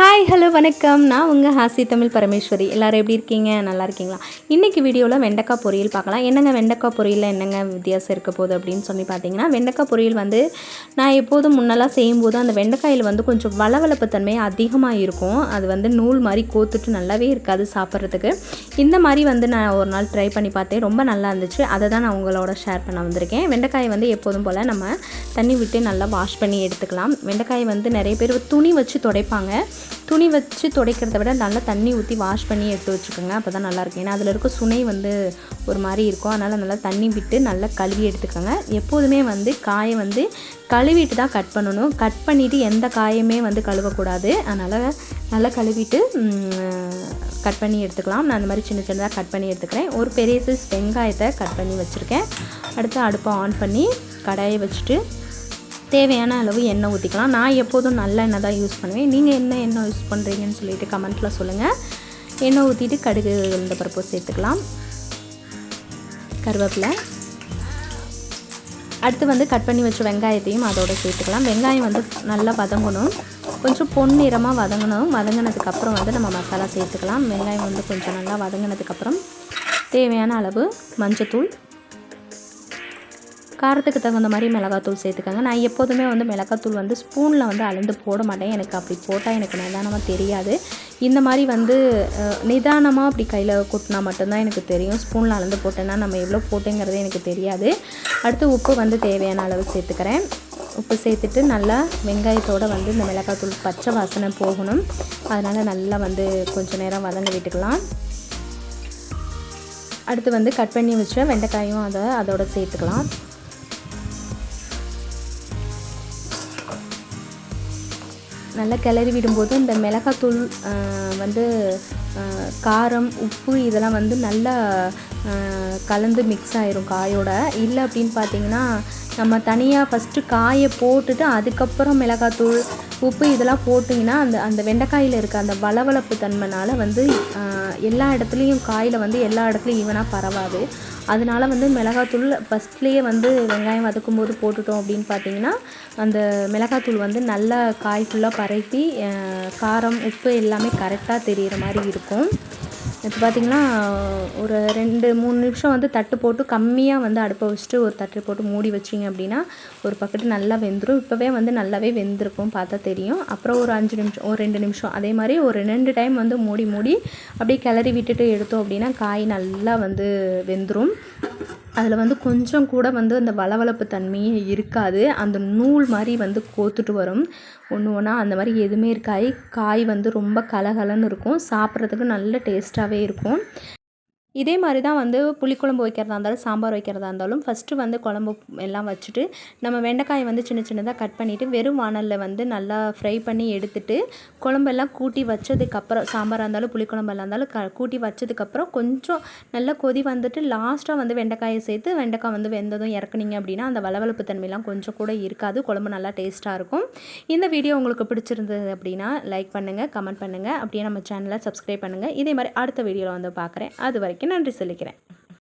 Hi hello வணக்கம். நான் உங்கள் ஹாசி தமிழ் பரமேஸ்வரி. எல்லோரும் எப்படி இருக்கீங்க? நல்லா இருக்கீங்களா? இன்றைக்கி வீடியோவில் வெண்டைக்காய் பொரியல் பார்க்கலாம். என்னங்க வெண்டைக்காய் பொரியலில் என்னங்க வித்தியாசம் இருக்க போகுது அப்படின்னு சொல்லி பார்த்தீங்கன்னா வெண்டைக்காய் பொரியல் வந்து நான் எப்போதும் முன்னெல்லாம் செய்யும்போது அந்த வெண்டைக்காயில் வந்து கொஞ்சம் வளவளப்பு தன்மை அதிகமாக இருக்கும். அது வந்து நூல் மாதிரி கோத்துட்டு நல்லாவே இருக்காது சாப்பிட்றதுக்கு. இந்த மாதிரி வந்து நான் ஒரு நாள் ட்ரை பண்ணி பார்த்தேன். ரொம்ப நல்லா இருந்துச்சு. அதை தான் நான் உங்களோட ஷேர் பண்ண வந்திருக்கேன். வெண்டைக்காயை வந்து எப்போதும் போல் நம்ம தண்ணி விட்டு நல்லா வாஷ் பண்ணி எடுத்துக்கலாம். வெண்டைக்காயை வந்து நிறைய பேர் துணி வச்சு துடைப்பாங்க. துணி வச்சு துடைக்கிறத விட நல்லா தண்ணி ஊற்றி வாஷ் பண்ணி எடுத்து வச்சுக்கோங்க. அப்போ தான் நல்லாயிருக்கும். ஏன்னா அதில் இருக்க சுனை வந்து ஒரு மாதிரி இருக்கும். அதனால் நல்லா தண்ணி விட்டு நல்லா கழுவி எடுத்துக்கோங்க. எப்போதுமே வந்து காயை வந்து கழுவிட்டு தான் கட் பண்ணணும். கட் பண்ணிவிட்டு எந்த காயுமே வந்து கழுவக்கூடாது. அதனால் நல்லா கழுவிட்டு கட் பண்ணி எடுத்துக்கலாம். நான் அந்த மாதிரி சின்ன சின்னதாக கட் பண்ணி எடுத்துக்கிறேன். ஒரு பெரிய சைஸ் வெங்காயத்தை கட் பண்ணி வச்சுருக்கேன். அடுத்து அடுப்பை ஆன் பண்ணி கடாயை வச்சுட்டு தேவையான அளவு எண்ணெய் ஊற்றிக்கலாம் நான் எப்போதும் நல்ல எண்ணெய் தான் யூஸ் பண்ணுவேன். நீங்கள் என்ன எண்ணெய் யூஸ் பண்ணுறீங்கன்னு சொல்லிட்டு கமெண்ட்டில் சொல்லுங்கள் எண்ணெய் ஊற்றிட்டு கடுகு இந்த பருப்பு சேர்த்துக்கலாம். கருவேப்பிலை. அடுத்து வந்து கட் பண்ணி வச்ச வெங்காயத்தையும் அதோடு சேர்த்துக்கலாம். வெங்காயம் வந்து நல்லா வதங்கணும். கொஞ்சம் பொன்னிறமாக வதங்கணும். வதங்கினதுக்கப்புறம் வந்து நம்ம மசாலா சேர்த்துக்கலாம். வெங்காயம் வந்து கொஞ்சம் நல்லா வதங்கினதுக்கப்புறம் தேவையான அளவு மஞ்சத்தூள் காரத்துக்கு தகுந்த மாதிரி மிளகாத்தூள் சேர்த்துக்கோங்க. நான் எப்போதுமே வந்து மிளகாத்தூள் வந்து ஸ்பூனில் வந்து அளந்து போட மாட்டேன். எனக்கு அப்படி போட்டால் எனக்கு நிதானமாக தெரியாது. இந்த மாதிரி வந்து நிதானமாக அப்படி கையில் கொட்டினா மட்டும்தான் எனக்கு தெரியும். ஸ்பூனில் அளந்து போட்டேன்னா நம்ம எவ்வளோ போட்டேங்கிறது எனக்கு தெரியாது. அடுத்து உப்பு வந்து தேவையான அளவு சேர்த்துக்கிறேன். உப்பு சேர்த்துட்டு நல்லா வெங்காயத்தோடு வந்து இந்த மிளகாத்தூள் பச்சை வாசனை போகணும். அதனால் நல்லா வந்து கொஞ்சம் நேரம் வதங்க விட்டுக்கலாம். அடுத்து வந்து கட் பண்ணி வச்ச வெண்டைக்காயும் அதை அதோட சேர்த்துக்கலாம். நல்லா கிளறி விடும்போது இந்த மிளகாத்தூள் வந்து காரம் உப்பு இதெல்லாம் வந்து நல்லா கலந்து மிக்ஸ் ஆயிரும் காயோட. இல்லை அப்படின்னு பார்த்தீங்கன்னா நம்ம தனியாக ஃபஸ்ட்டு காயை போட்டுட்டு அதுக்கப்புறம் மிளகாத்தூள் உப்பு இதெல்லாம் போட்டிங்கன்னா அந்த அந்த வெண்டைக்காயில் இருக்க அந்த வளவளப்பு தன்மைனால் வந்து எல்லா இடத்துலையும் காயில் வந்து எல்லா இடத்துலையும் ஈவனாக பரவாது. அதனால வந்து மிளகாத்தூள் ஃபஸ்ட்லேயே வந்து வெங்காயம் வதக்கும் போது போட்டுட்டோம் அப்படின்னு பார்த்தீங்கன்னா அந்த மிளகாத்தூள் வந்து நல்லா காய் ஃபுல்லாக பரப்பி காரம் உப்பு எல்லாமே கரெக்டாக தெரிகிற மாதிரி இருக்கும். இப்போ பார்த்திங்கன்னா ஒரு ரெண்டு மூணு நிமிஷம் வந்து தட்டு போட்டு கம்மியாக வந்து அடுப்பை வச்சுட்டு ஒரு தட்டு போட்டு மூடி வச்சிங்க அப்படின்னா ஒரு பக்கெட்டு நல்லா வெந்துடும் இப்போவே வந்து நல்லாவே வெந்திருக்கும் பார்த்தா தெரியும். அப்புறம் ஒரு அஞ்சு நிமிஷம் ஒரு ரெண்டு நிமிஷம். அதே மாதிரி ஒரு ரெண்டு டைம் வந்து மூடி மூடி அப்படியே கிளறி விட்டுட்டு எடுத்தோம் அப்படின்னா காய் நல்லா வந்து வெந்துடும் அதில் வந்து கொஞ்சம் கூட வந்து அந்த வளவளப்பு தன்மையே இருக்காது. அந்த நூல் மாதிரி வந்து கோத்துட்டு வரும். ஒன்று ஒன்றா அந்த மாதிரி எதுவுமே இருக்காது. காய் வந்து ரொம்ப கலகலன்னு இருக்கும். சாப்பிட்றதுக்கு நல்ல டேஸ்ட்டாகவே இருக்கும். இதே மாதிரி தான் வந்து புளிக்குழம்பு வைக்கிறதா இருந்தாலும் சாம்பார் வைக்கிறதா இருந்தாலும் ஃபஸ்ட்டு வந்து குழம்பு எல்லாம் வச்சுட்டு நம்ம வெண்டைக்காயை வந்து சின்ன சின்னதாக கட் பண்ணிவிட்டு வெறும் வானலில் வந்து நல்லா ஃப்ரை பண்ணி எடுத்துட்டு குழம்பெல்லாம் கூட்டி வச்சதுக்கப்புறம் சாம்பாராக இருந்தாலும் புளிக்குழம்பெல்லாம் இருந்தாலும் க கூட்டி வச்சதுக்கப்புறம் கொஞ்சம் நல்லா கொதி வந்துட்டு லாஸ்ட்டாக வந்து வெண்டைக்காயை சேர்த்து வெண்டைக்காய் வந்து வெந்ததும் இறக்குனீங்க அப்படின்னா அந்த வளவளப்பு தன்மையெல்லாம் கொஞ்சம் கூட இருக்காது. குழம்பு நல்லா டேஸ்ட்டாக இருக்கும். இந்த வீடியோ உங்களுக்கு பிடிச்சிருந்தது அப்படின்னா லைக் பண்ணுங்கள் கமெண்ட் பண்ணுங்கள் அப்படியே நம்ம சேனலை சப்ஸ்கிரைப் பண்ணுங்கள் இதே மாதிரி அடுத்த வீடியோவில் வந்து பார்க்குறேன். அது வரைக்கும் நன்றி சொல்லிக்கிறேன்.